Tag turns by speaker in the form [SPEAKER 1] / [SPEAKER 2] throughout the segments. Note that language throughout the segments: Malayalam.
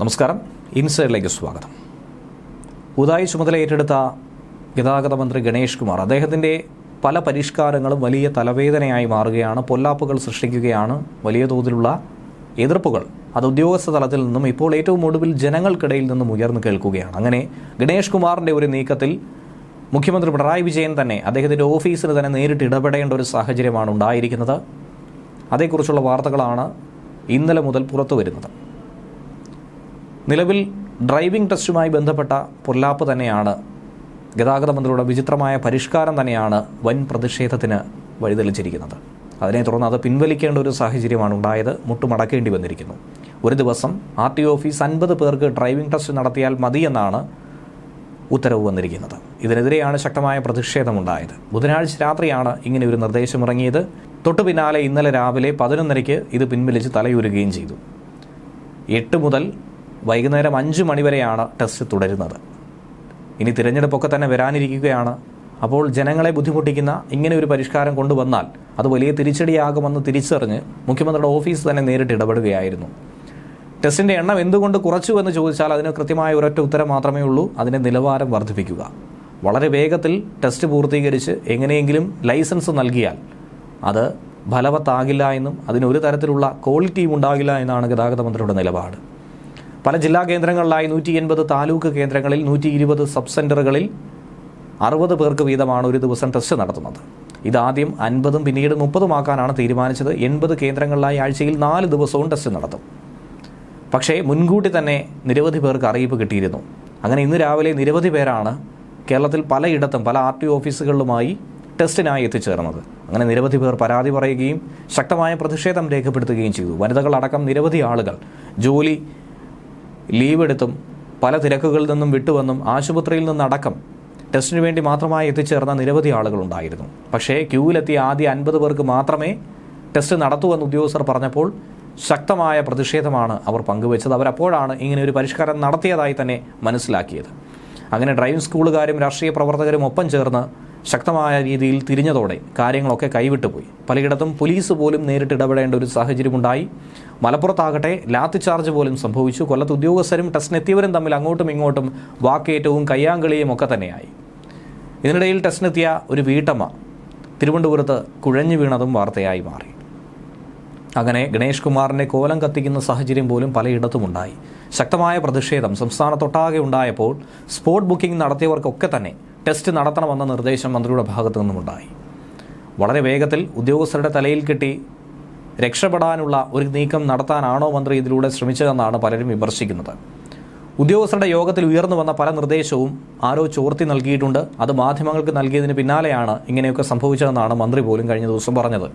[SPEAKER 1] നമസ്കാരം. ഇൻസൈഡിലേക്ക് സ്വാഗതം. പുതായി ചുമതല ഏറ്റെടുത്ത ഗതാഗത മന്ത്രി ഗണേഷ് കുമാർ അദ്ദേഹത്തിന്റെ പല പരിഷ്കാരങ്ങളും വലിയ തലവേദനയായി മാറുകയാണ് പൊല്ലാപ്പുകൾ സൃഷ്ടിക്കുകയാണ് വലിയ തോതിലുള്ള എതിർപ്പുകൾ അത് ഉദ്യോഗസ്ഥ തലത്തിൽ നിന്നും ഇപ്പോൾ ഏറ്റവും ഒടുവിൽ ജനങ്ങൾക്കിടയിൽ നിന്നും ഉയർന്നു കേൾക്കുകയാണ്. അങ്ങനെ ഗണേഷ് കുമാറിന്റെ ഒരു നീക്കത്തിൽ മുഖ്യമന്ത്രി പിണറായി വിജയൻ തന്നെ അദ്ദേഹത്തിന്റെ ഓഫീസിന് തന്നെ നേരിട്ട് ഇടപെടേണ്ട ഒരു സാഹചര്യമാണ് ഉണ്ടായിരിക്കുന്നത്. അതേക്കുറിച്ചുള്ള വാർത്തകളാണ് ഇന്നലെ മുതൽ പുറത്തു വരുന്നത് നിലവിൽ ഡ്രൈവിംഗ് ടെസ്റ്റുമായി ബന്ധപ്പെട്ട പൊല്ലാപ്പ് തന്നെയാണ്. ഗതാഗത മന്ത്രിയുടെ വിചിത്രമായ പരിഷ്കാരം തന്നെയാണ് വൻ പ്രതിഷേധത്തിന് വഴിതെളിച്ചിരിക്കുന്നത്. അതിനെ തുടർന്ന് അത് പിൻവലിക്കേണ്ട ഒരു സാഹചര്യമാണ് ഉണ്ടായത്. മുട്ടുമടക്കേണ്ടി വന്നിരിക്കുന്നു. ഒരു ദിവസം ആർ ടി ഓഫീസ് അൻപത് പേർക്ക് ഡ്രൈവിംഗ് ടെസ്റ്റ് നടത്തിയാൽ മതിയെന്നാണ് ഉത്തരവ് വന്നിരിക്കുന്നത്. ഇതിനെതിരെയാണ് ശക്തമായ പ്രതിഷേധമുണ്ടായത്. ബുധനാഴ്ച രാത്രിയാണ് ഇങ്ങനെ ഒരു നിർദ്ദേശം ഇറങ്ങിയത്. തൊട്ടു പിന്നാലെ ഇന്നലെ രാവിലെ പതിനൊന്നരയ്ക്ക് ഇത് പിൻവലിച്ച് തലയുരുകയും ചെയ്തു. എട്ട് മുതൽ വൈകുന്നേരം അഞ്ച് മണിവരെയാണ് ടെസ്റ്റ് തുടരുന്നത്. ഇനി തിരഞ്ഞെടുപ്പൊക്കെ തന്നെ വരാനിരിക്കുകയാണ്. അപ്പോൾ ജനങ്ങളെ ബുദ്ധിമുട്ടിക്കുന്ന ഇങ്ങനെ ഒരു പരിഷ്കാരം കൊണ്ടുവന്നാൽ അത് വലിയ തിരിച്ചടിയാകുമെന്ന് തിരിച്ചറിഞ്ഞ് മുഖ്യമന്ത്രിയുടെ ഓഫീസ് തന്നെ നേരിട്ട് ഇടപെടുകയായിരുന്നു. ടെസ്റ്റിന്റെ എണ്ണം എന്തുകൊണ്ട് കുറച്ചു എന്ന് ചോദിച്ചാൽ അതിന് കൃത്യമായ ഒരൊറ്റ ഉത്തരം മാത്രമേ ഉള്ളൂ. അതിന്റെ നിലവാരം വർദ്ധിപ്പിക്കുക. വളരെ വേഗത്തിൽ ടെസ്റ്റ് പൂർത്തീകരിച്ച് എങ്ങനെയെങ്കിലും ലൈസൻസ് നൽകിയാൽ അത് ഫലവത്താകില്ല എന്നും അതിനൊരു തരത്തിലുള്ള ക്വാളിറ്റിയും ഉണ്ടാകില്ല എന്നാണ് ഗതാഗത മന്ത്രിയുടെ നിലപാട്. പല ജില്ലാ കേന്ദ്രങ്ങളിലായി നൂറ്റി എൺപത് താലൂക്ക് കേന്ദ്രങ്ങളിൽ നൂറ്റി ഇരുപത് സബ് സെന്ററുകളിൽ അറുപത് പേർക്ക് വീതമാണ് ഒരു ദിവസം ടെസ്റ്റ് നടത്തുന്നത്. ഇതാദ്യം അൻപതും പിന്നീട് മുപ്പതുമാക്കാനാണ് തീരുമാനിച്ചത്. എൺപത് കേന്ദ്രങ്ങളിലായി ആഴ്ചയിൽ നാല് ദിവസവും ടെസ്റ്റ് നടത്തും. പക്ഷേ മുൻകൂട്ടി തന്നെ നിരവധി പേർക്ക് അറിയിപ്പ് കിട്ടിയിരുന്നു. അങ്ങനെ ഇന്ന് രാവിലെ നിരവധി പേരാണ് കേരളത്തിൽ പലയിടത്തും പല ആർ ടി ഓഫീസുകളിലുമായി ടെസ്റ്റിനായി എത്തിച്ചേർന്നത്. അങ്ങനെ നിരവധി പേർ പരാതി പറയുകയും ശക്തമായ പ്രതിഷേധം രേഖപ്പെടുത്തുകയും ചെയ്തു. വനിതകളടക്കം നിരവധി ആളുകൾ ജോലി ലീവ് എടുത്തും പല തിരക്കുകളിൽ നിന്നും വിട്ടുവന്നും ആശുപത്രിയിൽ നിന്നടക്കം ടെസ്റ്റിന് വേണ്ടി മാത്രമായി എത്തിച്ചേർന്ന നിരവധി ആളുകളുണ്ടായിരുന്നു. പക്ഷേ ക്യൂവിലെത്തിയ ആദ്യ അൻപത് പേർക്ക് മാത്രമേ ടെസ്റ്റ് നടത്തൂ എന്ന് ഉദ്യോഗസ്ഥർ പറഞ്ഞപ്പോൾ ശക്തമായ പ്രതിഷേധമാണ് അവർ പങ്കുവച്ചത്. അവരപ്പോഴാണ് ഇങ്ങനെ ഒരു പരിഷ്കാരം നടത്തിയതായി തന്നെ മനസ്സിലാക്കിയത്. അങ്ങനെ ഡ്രൈവിംഗ് സ്കൂളുകാരും രാഷ്ട്രീയ പ്രവർത്തകരും ഒപ്പം ചേർന്ന് ശക്തമായ രീതിയിൽ തിരിഞ്ഞതോടെ കാര്യങ്ങളൊക്കെ കൈവിട്ടുപോയി. പലയിടത്തും പോലീസ് പോലും നേരിട്ട് ഇടപെടേണ്ട ഒരു സാഹചര്യമുണ്ടായി. മലപ്പുറത്താകട്ടെ ലാത്തി ചാർജ് പോലും സംഭവിച്ചു. കൊല്ലത്ത് ഉദ്യോഗസ്ഥരും ടെസ്റ്റിനെത്തിയവരും തമ്മിൽ അങ്ങോട്ടും ഇങ്ങോട്ടും വാക്കേറ്റവും കയ്യാങ്കളിയും ഒക്കെ തന്നെയായി. ഇതിനിടയിൽ ടെസ്റ്റിനെത്തിയ ഒരു വീട്ടമ്മ തിരുവനന്തപുരത്ത് കുഴഞ്ഞു വീണതും വാർത്തയായി മാറി. അങ്ങനെ ഗണേഷ് കുമാറിന്റെ കോലം കത്തിക്കുന്ന സാഹചര്യം പോലും പലയിടത്തും ഉണ്ടായി ശക്തമായ പ്രതിഷേധം സംസ്ഥാനത്തൊട്ടാകെ ഉണ്ടായപ്പോൾ സ്പോട്ട് ബുക്കിംഗ് നടത്തിയവർക്കൊക്കെ തന്നെ ടെസ്റ്റ് നടത്തണമെന്ന നിർദ്ദേശം മന്ത്രിയുടെ ഭാഗത്തു നിന്നുമുണ്ടായി. വളരെ വേഗത്തിൽ ഉദ്യോഗസ്ഥരുടെ തലയിൽ കിട്ടി. രക്ഷപ്പെടാനുള്ള ഒരു നീക്കം നടത്താനാണോ മന്ത്രി ഇതിലൂടെ ശ്രമിച്ചതെന്നാണ് പലരും വിമർശിക്കുന്നത്. ഉദ്യോഗസ്ഥരുടെ യോഗത്തിൽ ഉയർന്നു വന്ന പല നിർദ്ദേശവും ആരോ ചോർത്തി നൽകിയിട്ടുണ്ട്. അത് മാധ്യമങ്ങൾക്ക് നൽകിയതിന് പിന്നാലെയാണ് ഇങ്ങനെയൊക്കെ സംഭവിച്ചതെന്നാണ് മന്ത്രി പോലും കഴിഞ്ഞ ദിവസം പറഞ്ഞത്.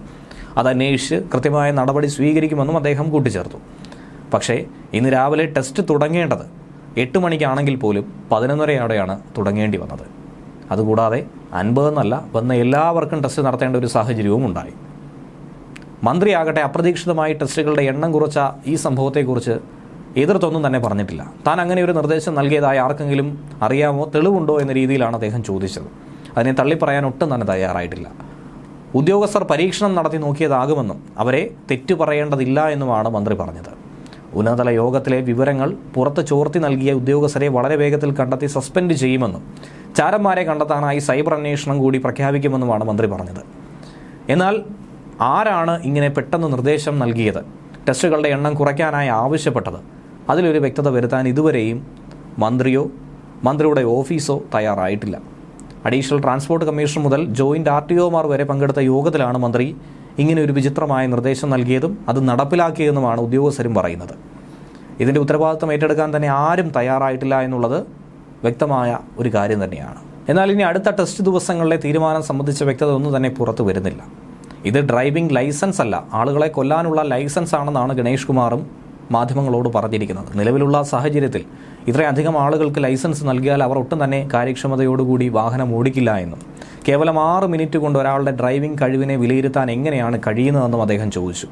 [SPEAKER 1] അത് അന്വേഷിച്ച് കൃത്യമായ നടപടി സ്വീകരിക്കുമെന്നും അദ്ദേഹം കൂട്ടിച്ചേർത്തു. പക്ഷേ ഇന്ന് രാവിലെ ടെസ്റ്റ് തുടങ്ങേണ്ടത് എട്ട് മണിക്കാണെങ്കിൽ പോലും പതിനൊന്നരയോടെയാണ് തുടങ്ങേണ്ടി വന്നത്. അതുകൂടാതെ അൻപതെന്നല്ല വന്ന എല്ലാവർക്കും ടെസ്റ്റ് നടത്തേണ്ട ഒരു സാഹചര്യവും ഉണ്ടായി. മന്ത്രിയാകട്ടെ അപ്രതീക്ഷിതമായി ടെസ്റ്റുകളുടെ എണ്ണം കുറച്ച ഈ സംഭവത്തെക്കുറിച്ച് എതിർത്തൊന്നും തന്നെ പറഞ്ഞിട്ടില്ല. താൻ അങ്ങനെ ഒരു നിർദ്ദേശം നൽകിയതായി ആർക്കെങ്കിലും അറിയാമോ? തെളിവുണ്ടോ എന്ന രീതിയിലാണ് അദ്ദേഹം ചോദിച്ചത്. അതിനെ തള്ളിപ്പറയാൻ ഒട്ടും തന്നെ തയ്യാറായിട്ടില്ല. ഉദ്യോഗസ്ഥർ പരീക്ഷണം നടത്തി നോക്കിയതാകുമെന്നും അവരെ തെറ്റു പറയേണ്ടതില്ല എന്നുമാണ് മന്ത്രി പറഞ്ഞത്. ഉന്നതതല യോഗത്തിലെ വിവരങ്ങൾ പുറത്ത് ചോർത്തി നൽകിയ ഉദ്യോഗസ്ഥരെ വളരെ വേഗത്തിൽ കണ്ടെത്തി സസ്പെൻഡ് ചെയ്യുമെന്നും ചാരന്മാരെ കണ്ടെത്താനായി സൈബർ അന്വേഷണം കൂടി പ്രഖ്യാപിക്കുമെന്നുമാണ് മന്ത്രി പറഞ്ഞത്. എന്നാൽ ആരാണ് ഇങ്ങനെ പെട്ടെന്ന് നിർദ്ദേശം നൽകിയത്? ടെസ്റ്റുകളുടെ എണ്ണം കുറയ്ക്കാനായി ആവശ്യപ്പെട്ടത്. അതിലൊരു വ്യക്തത വരുത്താൻ ഇതുവരെയും മന്ത്രിയോ മന്ത്രിയുടെ ഓഫീസോ തയ്യാറായിട്ടില്ല. അഡീഷണൽ ട്രാൻസ്പോർട്ട് കമ്മീഷൻ മുതൽ ജോയിന്റ് ആർ ടി ഒമാർ വരെ പങ്കെടുത്ത യോഗത്തിലാണ് മന്ത്രി ഇങ്ങനെ ഒരു വിചിത്രമായ നിർദ്ദേശം നൽകിയതും അത് നടപ്പിലാക്കിയതെന്നുമാണ് ഉദ്യോഗസ്ഥരും പറയുന്നത്. ഇതിന്റെ ഉത്തരവാദിത്തം ഏറ്റെടുക്കാൻ തന്നെ ആരും തയ്യാറായിട്ടില്ല എന്നുള്ളത് വ്യക്തമായ ഒരു കാര്യം തന്നെയാണ്. എന്നാൽ ഇനി അടുത്ത ടെസ്റ്റ് ദിവസങ്ങളിലെ തീരുമാനം സംബന്ധിച്ച വ്യക്തത ഒന്നും തന്നെ പുറത്തു വരുന്നില്ല. ഇത് ഡ്രൈവിംഗ് ലൈസൻസ് അല്ല. ആളുകളെ കൊല്ലാനുള്ള ലൈസൻസ് ആണെന്നാണ് ഗണേഷ് കുമാറും മാധ്യമങ്ങളോട് പറഞ്ഞിരിക്കുന്നത്. നിലവിലുള്ള സാഹചര്യത്തിൽ ഇത്രയധികം ആളുകൾക്ക് ലൈസൻസ് നൽകിയാൽ അവർ ഒട്ടും തന്നെ കാര്യക്ഷമതയോടുകൂടി വാഹനം ഓടിക്കില്ല എന്നും. കേവലം ആറ് മിനിറ്റ് കൊണ്ട് ഒരാളുടെ ഡ്രൈവിംഗ് കഴിവിനെ വിലയിരുത്താൻ എങ്ങനെയാണ് കഴിയുന്നതെന്നും അദ്ദേഹം ചോദിച്ചു.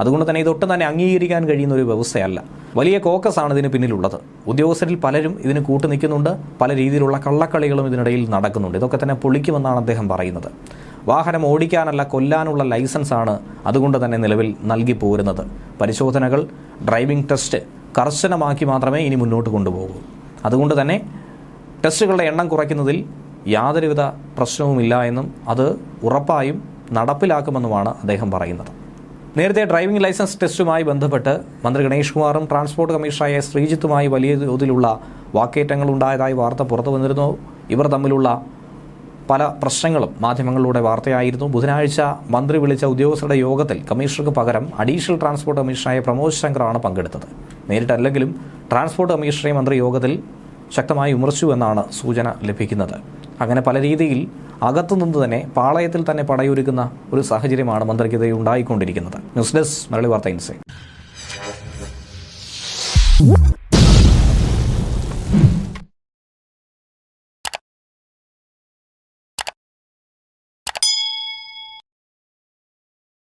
[SPEAKER 1] അതുകൊണ്ട് തന്നെ ഇതൊട്ടും തന്നെ അംഗീകരിക്കാൻ കഴിയുന്ന ഒരു വ്യവസ്ഥയല്ല. വലിയ കോക്കസാണ് ഇതിന് പിന്നിലുള്ളത്. ഉദ്യോഗസ്ഥരിൽ പലരും ഇതിന് കൂട്ടു നിൽക്കുന്നുണ്ട്. പല രീതിയിലുള്ള കള്ളക്കളികളും ഇതിനിടയിൽ നടക്കുന്നുണ്ട്. ഇതൊക്കെ തന്നെ പൊളിക്കുമെന്നാണ് അദ്ദേഹം പറയുന്നത്. വാഹനം ഓടിക്കാനല്ല കൊല്ലാനുള്ള ലൈസൻസാണ് അതുകൊണ്ട് തന്നെ നിലവിൽ നൽകി പോരുന്നത്. പരിശോധനകൾ ഡ്രൈവിംഗ് ടെസ്റ്റ് കർശനമാക്കി മാത്രമേ ഇനി മുന്നോട്ട് കൊണ്ടുപോകൂ. അതുകൊണ്ട് തന്നെ ടെസ്റ്റുകളുടെ എണ്ണം കുറയ്ക്കുന്നതിൽ യാതൊരുവിധ പ്രശ്നവുമില്ല എന്നും അത് ഉറപ്പായും നടപ്പിലാക്കുമെന്നുമാണ് അദ്ദേഹം പറയുന്നത്. നേരത്തെ ഡ്രൈവിംഗ് ലൈസൻസ് ടെസ്റ്റുമായി ബന്ധപ്പെട്ട് മന്ത്രി ഗണേഷ് കുമാറും ട്രാൻസ്പോർട്ട് കമ്മീഷണറായ ശ്രീജിത്തുമായി വലിയ തോതിലുള്ള വാക്കേറ്റങ്ങൾ ഉണ്ടായതായി വാർത്ത പുറത്തു വന്നിരുന്നു. ഇവർ തമ്മിലുള്ള പല പ്രശ്നങ്ങളും മാധ്യമങ്ങളിലൂടെ വാർത്തയായിരുന്നു. ബുധനാഴ്ച മന്ത്രി വിളിച്ച ഉദ്യോഗസ്ഥരുടെ യോഗത്തിൽ കമ്മീഷണർക്ക് പകരം അഡീഷണൽ ട്രാൻസ്പോർട്ട് കമ്മീഷണറായ പ്രമോദ് ശങ്കറാണ് പങ്കെടുത്തത്. നേരിട്ടല്ലെങ്കിലും ട്രാൻസ്പോർട്ട് കമ്മീഷണറെ മന്ത്രി യോഗത്തിൽ ശക്തമായി വിമർശിച്ചു എന്നാണ് സൂചന ലഭിക്കുന്നത്. അങ്ങനെ പല രീതിയിൽ അകത്തുനിന്ന് തന്നെ പാളയത്തിൽ തന്നെ പടയൊരുക്കുന്ന ഒരു സാഹചര്യമാണ് മന്ത്രിക്കെതിരെ ഉണ്ടായിക്കൊണ്ടിരിക്കുന്നത്. ന്യൂസ് ഡെസ്ക് മലയാളി വാർത്ത ഇൻസൈറ്റ്.